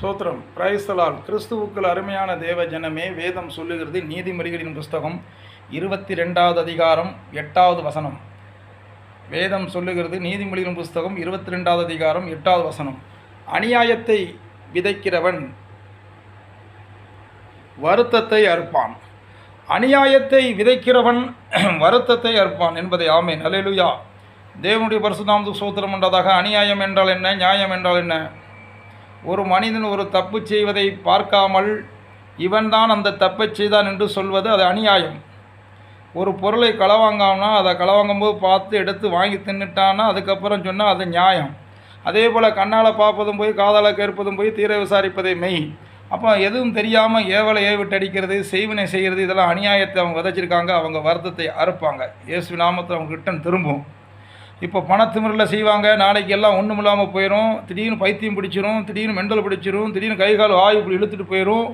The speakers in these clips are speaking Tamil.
சோத்திரம். பிரைஸ்தலால் கிறிஸ்துவுக்குள் அருமையான தேவ ஜனமே வேதம் சொல்லுகிறது நீதிமொழிகளின் புஸ்தகம் இருபத்தி ரெண்டாவது அதிகாரம் எட்டாவது வசனம். வேதம் சொல்லுகிறது நீதிமொழிகளின் புஸ்தகம் இருபத்தி ரெண்டாவது அதிகாரம் எட்டாவது வசனம். அநியாயத்தை விதைக்கிறவன் வருத்தத்தை அறுப்பான். அநியாயத்தை விதைக்கிறவன் வருத்தத்தை அறுப்பான் என்பதை ஆமே நலிலுயா தேவனுடைய பரிசுதாமது சோத்திரம் என்றதாக அநியாயம் என்றால் என்ன? நியாயம் என்றால் என்ன? ஒரு மனிதன் ஒரு தப்பு செய்வதை பார்க்காமல் இவன்தான் அந்த தப்பை செய்தான் என்று சொல்வது அது அநியாயம். ஒரு பொருளை களவாங்காம்னா அதை களவாங்கும்போது பார்த்து எடுத்து வாங்கி தின்னுட்டான்னா அதுக்கப்புறம் சொன்னால் அது நியாயம். அதே போல் கண்ணால் பார்ப்பதும் போய் காதால் கேட்பதும் போய் தீர விசாரிப்பதே மெய். அப்போ எதுவும் தெரியாமல் ஏவலை ஏவிட்டு அடிக்கிறது செய்வினை செய்கிறது இதெல்லாம் அநியாயத்தை அவங்க விதைச்சிருக்காங்க அவங்க வருத்தத்தை அறுப்பாங்க. இயேசு நாமத்தில் அவங்க கிட்ட திரும்பும் இப்போ பணத்திமிரில் செய்வாங்க நாளைக்கு எல்லாம் ஒன்றும் இல்லாமல் போயிடும் திடீர்னு பைத்தியம் பிடிச்சிரும் திடீர்னு மெண்டல் பிடிச்சிரும் திடீர்னு கை கால் வாயு இப்படி இழுத்துட்டு போயிடும்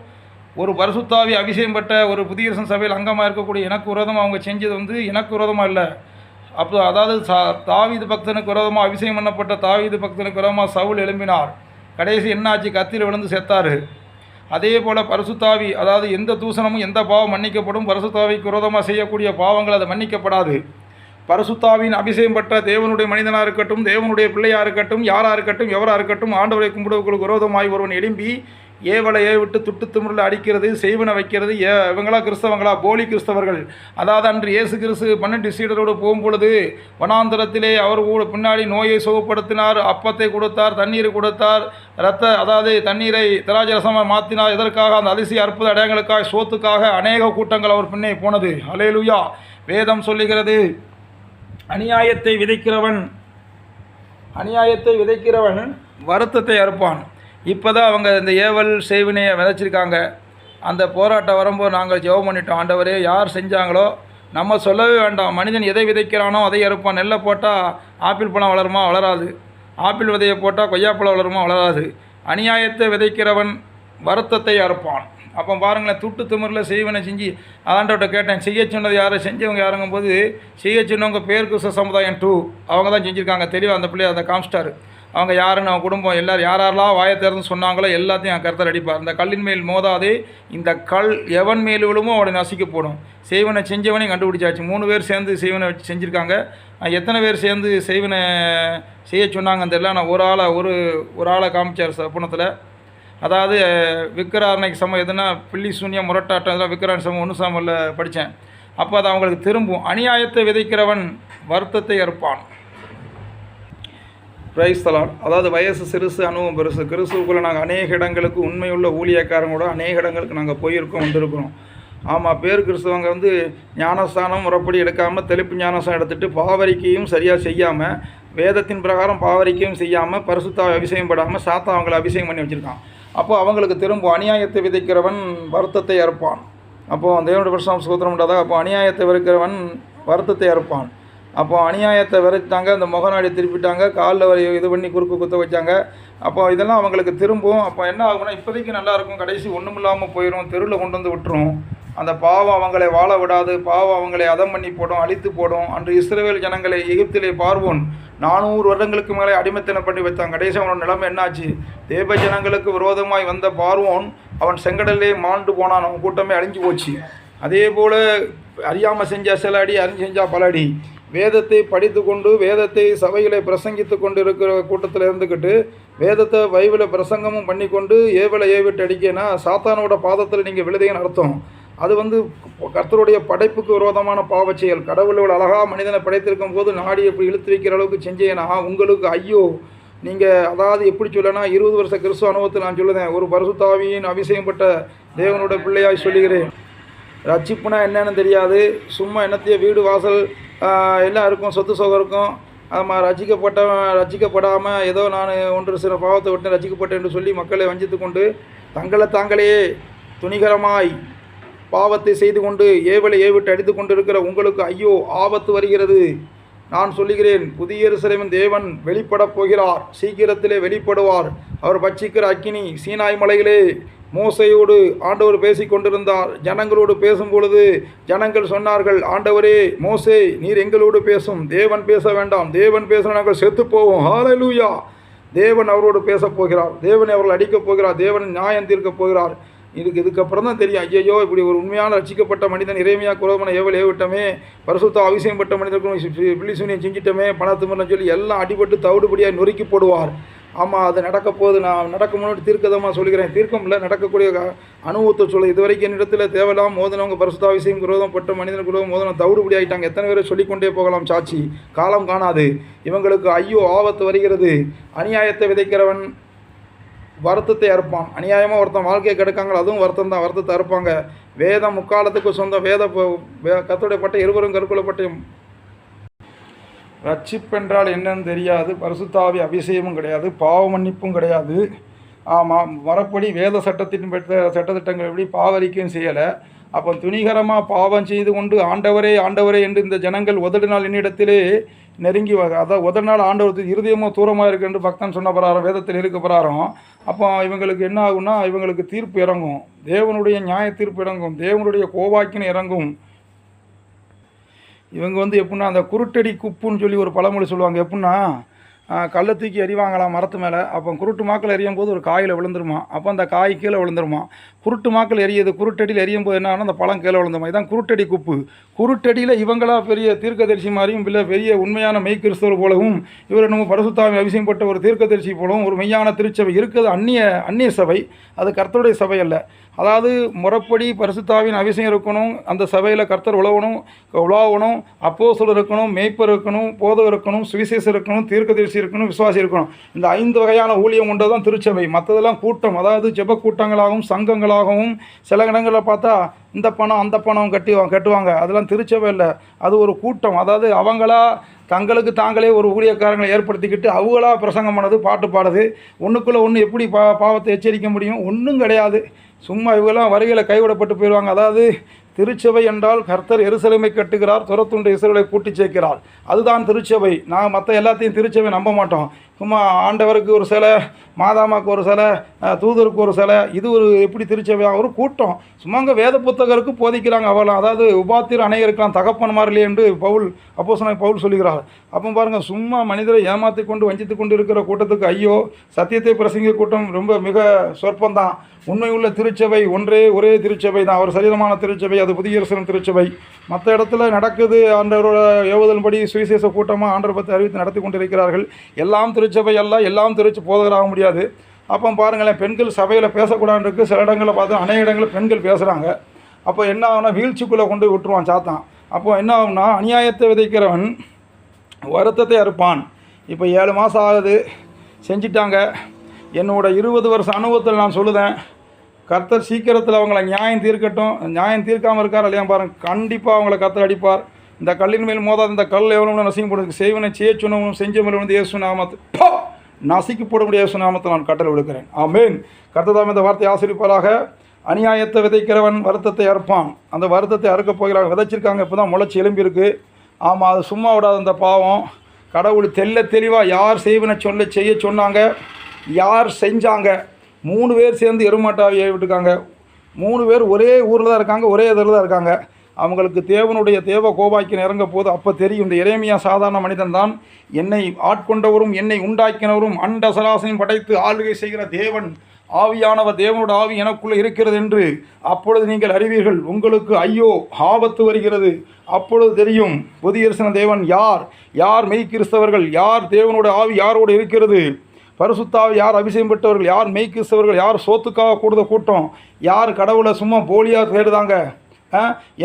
ஒரு பரிசுத்தாவி அபிஷேகம் பெற்ற ஒரு புதிய சபையில் அங்கமாக இருக்கக்கூடிய எனக்கு விரோதமாக அவங்க செஞ்சது வந்து எனக்கு விரோதமாக இல்லை. அப்போ அதாவது சா தாவீது பக்தனுக்கு விரோதமாக அபிஷேகம் பண்ணப்பட்ட தாவீது பக்தனுக்கு விரோதமாக சவுல் எழும்பினார். கடைசி என்னாச்சு கத்தியில் விழுந்து செத்தார். அதே போல் பரிசுத்தாவி அதாவது எந்த தூசணமும் எந்த பாவம் மன்னிக்கப்படும். பரிசுத்தாவிக்கு விரோதமாக செய்யக்கூடிய பாவங்கள் அது மன்னிக்கப்படாது. பரசுத்தாவின் அபிஷேகம் பெற்ற தேவனுடைய மனிதனாக இருக்கட்டும் தேவனுடைய பிள்ளையாக இருக்கட்டும் யாராக இருக்கட்டும் எவராக இருக்கட்டும் ஆண்டவரை கும்பிடுவர்களுக்கு விரோதமாய் ஒருவன் எழும்பி ஏவலையை விட்டு துட்டு திமிரில் அடிக்கிறது செய்வன வைக்கிறது ஏ இவங்களா கிறிஸ்தவங்களா? போலி கிறிஸ்தவர்கள். அதாவது அன்று இயேசு கிறிஸ்து பன்னெண்டு சீடரோடு போகும்பொழுது வனாந்தரத்திலே அவர் கூட பின்னாடி நோயை சுகப்படுத்தினார் அப்பத்தை கொடுத்தார் தண்ணீரை கொடுத்தார் ரத்த அதாவது தண்ணீரை திராஜரசமாக மாற்றினார் இதற்காக அந்த அதிசய அற்புத அடையாளங்களுக்காக சோத்துக்காக அநேக கூட்டங்கள் அவர் பின்னே போனது. அலேலுயா வேதம் சொல்லுகிறது. அநியாயத்தை விதைக்கிறவன் அநியாயத்தை விதைக்கிறவன் வருத்தத்தை அறுப்பான். இப்போ தான் அவங்க இந்த ஏவல் செய்வினையை விதைச்சிருக்காங்க. அந்த போராட்டம் வரும்போது நாங்கள் ஜெபம் பண்ணிட்டோம். ஆண்டவரே யார் செஞ்சாங்களோ நம்ம சொல்லவே வேண்டாம். மனிதன் எதை விதைக்கிறானோ அதை அறுப்பான். நெல்லை போட்டால் ஆப்பிள் பழம் வளருமா? வளராது. ஆப்பிள் விதையை போட்டால் கொய்யாப்பழம் வளருமா? வளராது. அநியாயத்தை விதைக்கிறவன் வருத்தத்தை அறுப்பான். அப்போ பாருங்களேன் துட்டு திமிரில் செய்வனை செஞ்சு ஆண்டவர்கிட்ட கேட்டேன் செய்ய சொன்னது யாரை? செஞ்சவங்க யாருங்கும் போது செய்ய சொன்னவங்க பேர் சமுதாயம் டூ அவங்க தான் செஞ்சுருக்காங்க. தெளிவாக அந்த பிள்ளை அதை காம்ஸ்டார் அவங்க யாருன்னு அவங்க குடும்பம் எல்லோரும் யார் யாரெல்லாம் வாயை திறந்து சொன்னாங்களோ எல்லாத்தையும் என் கருத்தில் அடிப்பார். இந்த கல்லின் மேல் மோதாதே இந்த கல் எவன் மேல் விழுமோ அவனை நசிக்க போடும். செய்வனை செஞ்சவனையும் கண்டுபிடிச்சாச்சு. மூணு பேர் சேர்ந்து செய்வனை வச்சு செஞ்சுருக்காங்க. எத்தனை பேர் சேர்ந்து செய்வனை செய்ய சொன்னாங்க தெரியல. நான் ஒரு ஆளை ஒரு ஒரு ஆளை காமிச்சார் சப்புனத்தில் அதாவது விக்கிராரணைக்கு சமம் எதுனா பில்லி சூன்யம் முரட்டாட்டம் இதெல்லாம் விக்கிரான் சமம் ஒன்று சமமில் படித்தேன் அப்போ அது அவங்களுக்கு திரும்பும். அநியாயத்தை விதைக்கிறவன் வருத்தத்தை அறுப்பான். பிரைஸ்தலான் அதாவது வயசு சிறுசு அனுபவம் பெருசு. கிறிஸ்துக்குள்ளே நாங்கள் அநேக இடங்களுக்கு உண்மையுள்ள ஊழியக்காரங்களோட அநேக இடங்களுக்கு நாங்கள் போயிருக்கோம் வந்திருக்கிறோம். ஆமாம் பேர் கிறிஸ்தவங்க வந்து ஞானஸ்தானம் முறைப்படி எடுக்காமல் தெளிப்பு ஞானஸ்தானம் எடுத்துகிட்டு பாவரிக்கையும் சரியாக செய்யாமல் வேதத்தின் பிரகாரம் பாவரிக்கையும் செய்யாமல் பரிசுத்தாவை அபிஷேகம் படாமல் சாத்தா அவங்கள அபிஷேகம் பண்ணி வச்சுருக்கான். அப்போ அவங்களுக்கு திரும்ப அநியாயத்தை விதைக்கிறவன் வருத்தத்தை அறுப்பான். அப்போது தேவனுடைய பிரசவம் சுதந்திரம் உண்டாதாக அப்போ அநியாயத்தை விதைக்கிறவன் வருத்தத்தை அறுப்பான். அப்போ அநியாயத்தை வெறுத்தாங்க அந்த முகநாடி திருப்பிட்டாங்க காலில் வரை இது பண்ணி குறுக்கு குத்த வச்சாங்க. அப்போ இதெல்லாம் அவங்களுக்கு திரும்பும் அப்போ என்ன ஆகும்னா இப்போதைக்கு நல்லாயிருக்கும் கடைசி ஒன்றும் இல்லாமல் போயிடும் தெருவில் கொண்டு வந்து விட்டுரும். அந்த பாவம் அவங்களை வாழ விடாது பாவம் அவங்களை அதம் பண்ணி போடும் அழித்து போடும். அன்று இஸ்ரேல் ஜனங்களை எகிப்திலே பார்வோன். நானூறு வருடங்களுக்கு மேலே அடிமைத்தனம் பண்ணி வைத்தான். கடைசி அவனோட நிலைமை என்னாச்சு? தேவ ஜனங்களுக்கு விரோதமாய் வந்த பார்வோன் அவன் செங்கடல்லே மாண்டு போனான். அவன் கூட்டமே அழிஞ்சு போச்சு. அதே போல் அறியாமல் செஞ்சால் சில அடி அறிஞ்சு செஞ்சால் பல அடி. வேதத்தை படித்து கொண்டு வேதத்தை சபைகளை பிரசங்கித்து கொண்டு இருக்கிற கூட்டத்தில் இருந்துக்கிட்டு வேதத்தை பைபிளை பிரசங்கமும் பண்ணி கொண்டு ஏவலை ஏவிட்டு அடிக்கனா? சாத்தானோட பாதத்தில் நீங்கள் விழுதையும் அர்த்தம். அது வந்து கர்த்தருடைய படைப்புக்கு விரோதமான பாவ செயல் கடவுளோட அழகாக மனிதனை படைத்திருக்கும் போது நாடி எப்படி இழுத்து வைக்கிற அளவுக்கு செஞ்சேன்னா உங்களுக்கு ஐயோ நீங்கள் அதாவது எப்படி சொல்லனா இருபது வருஷ கிறிஸ்துவ அனுபவத்தில் நான் சொல்லுதேன். ஒரு பரிசுத்தாவியின் அபிஷேகம் பட்ட தேவனுடைய பிள்ளையாய் சொல்லுகிறேன். ரட்சிப்புனா என்னன்னு தெரியாது. சும்மா என்னத்தைய வீடு வாசல் எல்லாம் இருக்கும் சொத்து சோகம் இருக்கும். ஆமாம் ரசிக்கப்பட்டவன் ரசிக்கப்படாமல் ஏதோ நான் ஒன்று சில பாவத்தை விட்டு ரசிக்கப்பட்டேன் என்று சொல்லி மக்களை வஞ்சித்து கொண்டு தங்களை தாங்களே துணிகரமாய் பாவத்தை செய்து கொண்டு ஏவலை ஏவிட்டு அடித்து கொண்டிருக்கிற உங்களுக்கு ஐயோ ஆபத்து வருகிறது. நான் சொல்லுகிறேன் புதிய எருசலேமின் தேவன் வெளிப்படப் போகிறார் சீக்கிரத்திலே வெளிப்படுவார். அவர் பட்சிக்கிற அக்கினி சீனாய் மலையிலே மோசையோடு ஆண்டவர் பேசி கொண்டிருந்தார். ஜனங்களோடு பேசும் பொழுது ஜனங்கள் சொன்னார்கள் ஆண்டவரே மோசே நீர் எங்களோடு பேசும். தேவன் பேச வேண்டாம். தேவன் பேச நாங்கள் செத்து போவோம். ஹாலலூயா தேவன் அவரோடு பேசப் போகிறார். தேவன் அவர்கள் அடிக்கப் போகிறார். தேவன் நியாயம் தீர்க்கப் போகிறார். இதுக்கு இதுக்கப்புறம் தான் தெரியும். ஐயையோ இப்படி ஒரு உண்மையான ரசிக்கப்பட்ட மனிதன் இறைமையாக குரோதமான ஏவல் ஏவிட்டமே பரிசுத்த அவசியப்பட்ட பிள்ளி பிள்ளிசூனியம் செஞ்சிட்டமே பணத்துமன்னு சொல்லி எல்லாம் அடிபட்டு தவிடுபடியாக நொறுக்கி போடுவார். ஆமாம் அது நடக்க போகுது. நான் நடக்க முன்னாடி தீர்க்கதமாக சொல்லிக்கிறேன் தீர்க்கம் இல்லை நடக்கக்கூடிய க- அனுபவத்தை சொல்ல. இதுவரைக்கும் என்னிடத்தில் தேவையில்லாம் மோதனவங்க பரிசுத்தாவிசையும் குரோதம் பட்ட மனிதன் குரோதம் மோதனம் தவிடுபடி ஆகிட்டாங்க எத்தனை பேரை சொல்லிக்கொண்டே போகலாம் சாட்சி? காலம் காணாது. இவங்களுக்கு ஐயோ ஆபத்து வருகிறது. அநியாயத்தை விதைக்கிறவன் வருத்தத்தை அறுப்பான். அநியாயமாக ஒருத்தன் வாழ்க்கையை கெடுக்காங்களோ? அதுவும் வருத்தம் தான். வருத்தத்தை அறுப்பாங்க. வேதம் முக்காலத்துக்கு சொந்த வேத கத்துடைய வே- பட்ட இருவரும் கருக்குலப்பட்டையும் ரட்சிப்பென்றால் என்னன்னு தெரியாது. பரிசுத்தாவி அபிஷேகமும் கிடையாது. பாவ மன்னிப்பும் கிடையாது. ஆமாம் மரப்படி வேத சட்டத்தின் பெற்ற சட்டத்திட்டங்கள் எப்படி பாவரிக்கையும் செய்யலை. அப்போ துணிகரமாக பாவம் செய்து கொண்டு ஆண்டவரே ஆண்டவரே என்று இந்த ஜனங்கள் உதடினால் என்னிடத்திலே நெருங்கி வ அதான் நாள் ஆண்டவர் இருதயமோ தூரமாக இருக்கு என்று பக்தன் சொன்ன பிரகாரம் வேதத்தில் இருக்க பிரகாரம் அப்போ இவங்களுக்கு என்ன ஆகும்னா இவங்களுக்கு தீர்ப்பு இறங்கும். தேவனுடைய நியாய தீர்ப்பு இறங்கும். தேவனுடைய கோவாக்கின்னு இறங்கும். இவங்க வந்து எப்படின்னா அந்த குருட்டடி குப்புன்னு சொல்லி ஒரு பழமொழி சொல்லுவாங்க. எப்படின்னா கல்லை தூக்கி எறிவாங்களாம் மரத்து மேலே. அப்போ குருட்டு மாக்கள் எறியும் போது ஒரு காயில் விழுந்துருமா? அப்போ அந்த காய் கீழே விழுந்துருமா? குருட்டு மாக்கள் எரியுது குருட்டடியில் எரியும் போது என்ன அந்த பழம் கீழே மாதிரி. தான் குருட்டடி குப்பு. குருட்டடியில் இவங்களா பெரிய தீர்க்கதரிசி மாதிரியும் இல்லை பெரிய உண்மையான மெய்கிறிஸ்தவர் போலவும் இவர் நம்ம பரிசுத்தாவி அபிஷேகப்பட்ட ஒரு தீர்க்கதரிசி போலவும் ஒரு மெய்யான திருச்சபை இருக்குது. அந்நிய அந்நிய சபை. அது கர்த்தருடைய சபை அல்ல. அதாவது முறைப்படி பரிசுத்தாவின் அபிஷேகம் இருக்கணும் அந்த சபையில் கர்த்தர் உழவணும் உலாவணும் சொல் இருக்கணும் மேய்ப்பர் இருக்கணும் போதவர் இருக்கணும் சுவிசேஷம் இருக்கணும் தீர்க்கதரிசி இருக்கணும் விசுவாசி இருக்கணும். இந்த ஐந்து வகையான ஊழியம் கொண்டது தான் திருச்சபை. மற்றதெல்லாம் கூட்டம். அதாவது ஜெப கூட்டங்களாகவும் சங்கங்களாகவும் சில இடங்களில் பார்த்தா இந்த பணம் அந்த பணம் கட்டி கட்டுவாங்க. அதெல்லாம் திருச்சபை இல்லை. அது ஒரு கூட்டம். அதாவது அவங்களா தங்களுக்கு தாங்களே ஒரு ஊழியக்காரங்களை ஏற்படுத்திக்கிட்டு அவங்களா பிரசங்கம் பண்ணது பாட்டு பாடுது. ஒன்றுக்குள்ளே ஒன்று எப்படி பா பாவத்தை எச்சரிக்க முடியும்? ஒன்றும் கிடையாது. சும்மா இவங்கெல்லாம் வரிகளை கைவிடப்பட்டு போயிடுவாங்க. அதாவது திருச்சபை என்றால் கர்த்தர் எருசலேமை கட்டுகிறார் துரத்துண்டு இசைகளை கூட்டி சேர்க்கிறார். அதுதான் திருச்சபை. நான் மற்ற எல்லாத்தையும் திருச்சபை நம்ப மாட்டோம். சும்மா ஆண்டவருக்கு ஒரு சிலை மாதாமாக்கு ஒரு சிலை தூதருக்கு ஒரு சிலை இது ஒரு எப்படி திருச்சபையாக ஒரு கூட்டம். சும்மா அங்கே வேத புத்தகருக்கு போதிக்கிறாங்க அவ்வளோ அதாவது உபாத்திர அணையருக்கலாம் தகப்பன் மாறலே என்று பவுல் அப்போ பவுல் சொல்லுகிறார். அப்போ பாருங்கள் சும்மா மனிதரை ஏமாற்றி கொண்டு வஞ்சித்து கொண்டு இருக்கிற கூட்டத்துக்கு ஐயோ சத்தியத்தை பிரசங்க கூட்டம் ரொம்ப மிக சொற்பந்தான். உண்மை உள்ள திருச்சபை ஒன்றே ஒரே திருச்சபை தான். ஒரு சரீரமான திருச்சபை அது புதிய திருச்சபை. மற்ற இடத்துல நடக்குது ஆண்டவரோட ஏவுதல்படி சுவிசேஷ கூட்டமாக ஆண்டவர் பற்றி அறிவித்து நடத்தி கொண்டிருக்கிறார்கள். எல்லாம் திருச்சபை எல்லாம் திருச்சி போதகராக முடியாது. அப்போ பாருங்களேன் பெண்கள் சபையில் பேசக்கூடாதுன்னு சில இடங்களில் பார்த்தா அநேக இடங்களில் பெண்கள் பேசுகிறாங்க அப்போ என்ன ஆகும்னா வீழ்ச்சிக்குள்ளே கொண்டு விட்டுருவான் சாத்தான். அப்போ என்ன ஆகும்னா அநியாயத்தை விதைக்கிறவன் வருத்தத்தை அறுப்பான். இப்போ ஏழு மாதம் ஆகுது. செஞ்சிட்டாங்க. என்னோட இருபது வருஷம் அனுபவத்தில் நான் சொல்லுதேன் கர்த்தர் சீக்கிரத்தில் அவங்கள நியாயம் தீர்க்கட்டும். நியாயம் தீர்க்காமல் இருக்கார் இல்லையா பாருங்கள் கண்டிப்பாக அவங்கள கர்த்தர் அடிப்பார். இந்த கல்லின் மேல் மோதாத இந்த கல் எவ்வளவு நசிங்க போடுறது செய்வனை செய்ய சொன்னவனும் செஞ்ச வந்து இயேசு நாமத்து போ! நசிக்கு போட இயேசு நாமத்தை நான் கட்டளை விடுக்கிறேன். ஆமேன். கர்த்ததாம் இந்த வார்த்தை ஆசிரிப்பாராக அநியாயத்தை விதைக்கிறவன் வருத்தத்தை அறுப்பான். அந்த வருத்தத்தை அறுக்க போகிறாங்க விதைச்சிருக்காங்க. இப்போ தான் முளைச்சி எலும்பியிருக்கு ஆமாம் அது சும்மா விடாத அந்த பாவம். கடவுள் தெல்ல தெளிவாக யார் செய்வனை சொல்ல செய்ய சொன்னாங்க? யார் செஞ்சாங்க? மூணு பேர் சேர்ந்து எருமாட்டாவை விட்டுருக்காங்க. மூணு பேர் ஒரே ஊரில் தான் இருக்காங்க. ஒரே இதில் தான் இருக்காங்க. அவங்களுக்கு தேவனுடைய தேவ கோபாக்கின் இறங்க போது அப்போ தெரியும் இந்த இறைமையா சாதாரண மனிதன் தான் என்னை ஆட்கொண்டவரும் என்னை உண்டாக்கினவரும் அண்ட சராசனையும் படைத்து ஆளுகை செய்கிற தேவன் ஆவியானவர் தேவனோட ஆவி எனக்குள்ளே இருக்கிறது என்று அப்பொழுது நீங்கள் அறிவீர்கள். உங்களுக்கு ஐயோ ஆபத்து வருகிறது. அப்பொழுது தெரியும் புதிய தேவன் யார்? யார் மெய் கிறிஸ்தவர்கள் யார் தேவனோட ஆவி யாரோடு இருக்கிறது? பரிசுத்தாவை யார் அபிஷேகம் பெற்றவர்கள்? யார் மெய் கிறிஸ்தவர்கள் யார் சோத்துக்காக கூடுத கூட்டம்? யார் கடவுளை சும்மா போலியாக தேடுதாங்க?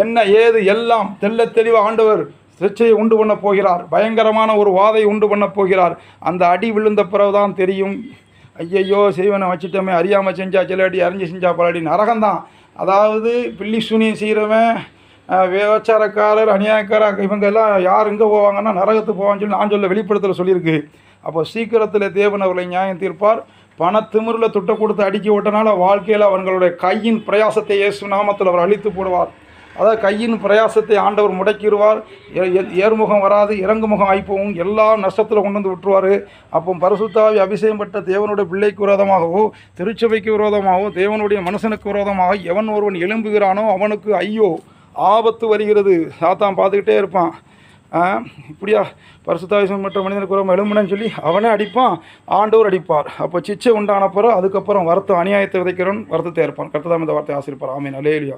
என்ன ஏது எல்லாம் தெல்ல தெளிவாக ஆண்டவர் சிற்சையை உண்டு பண்ண போகிறார். பயங்கரமான ஒரு வாதை உண்டு பண்ண போகிறார். அந்த அடி விழுந்த பிறகுதான் தெரியும். ஐயையோ செய்வனை வச்சுட்டோமே அறியாமல் செஞ்சா சில அடி அறிஞ்சு செஞ்சா பல அடி நரகம்தான். அதாவது பில்லி சூனியம் செய்கிறவன் விபச்சாரக்காரர் அநியாயக்காரர் இவங்க எல்லாம் யார் எங்கே போவாங்கன்னா நரகத்துக்கு போவான்னு சொல்லி நான் சொல்ல வெளிப்படுத்தல சொல்லியிருக்கு. அப்போ சீக்கிரத்தில் தேவன் அவர்களை நியாயம் தீர்ப்பார். பணத்திமிரில் துட்டை கொடுத்து அடிக்க விட்டனால வாழ்க்கையில் அவர்களுடைய கையின் பிரயாசத்தை இயேசு நாமத்தில் அவர் அழித்து போடுவார். அதாவது கையின் பிரயாசத்தை ஆண்டவர் முடக்கிடுவார். ஏ- ஏ- ஏர்முகம் வராது இறங்குமுகம் ஆய்ப்பவும் எல்லா நஷ்டத்தில் கொண்டு வந்து விட்டுருவார். அப்போ பரிசுத்தாவி அபிஷேகம் பெற்ற தேவனுடைய பிள்ளைக்கு விரோதமாகவோ திருச்சபைக்கு விரோதமாகவோ தேவனுடைய மனுஷனுக்கு விரோதமாக எவன் ஒருவன் எழும்புகிறானோ அவனுக்கு ஐயோ ஆபத்து வருகிறது. சாத்தான் பார்த்துக்கிட்டே இருப்பான். இப்படியா? பரிசுத்தாவிசம் மற்ற மனிதனுக்கு உரம் எழும்புனன்னு சொல்லி அவனே அடிப்பான் ஆண்டவர் அடிப்பார். அப்போ சிச்சை உண்டான பிறகு அதுக்கப்புறம் வருத்தம் அநியாயத்தை விதைக்கிறவன் வருத்தத்தை இருப்பான் கர்த்ததாம் இந்த வார்த்தை ஆசிரியப்பார் ஆமீன். அலேலியா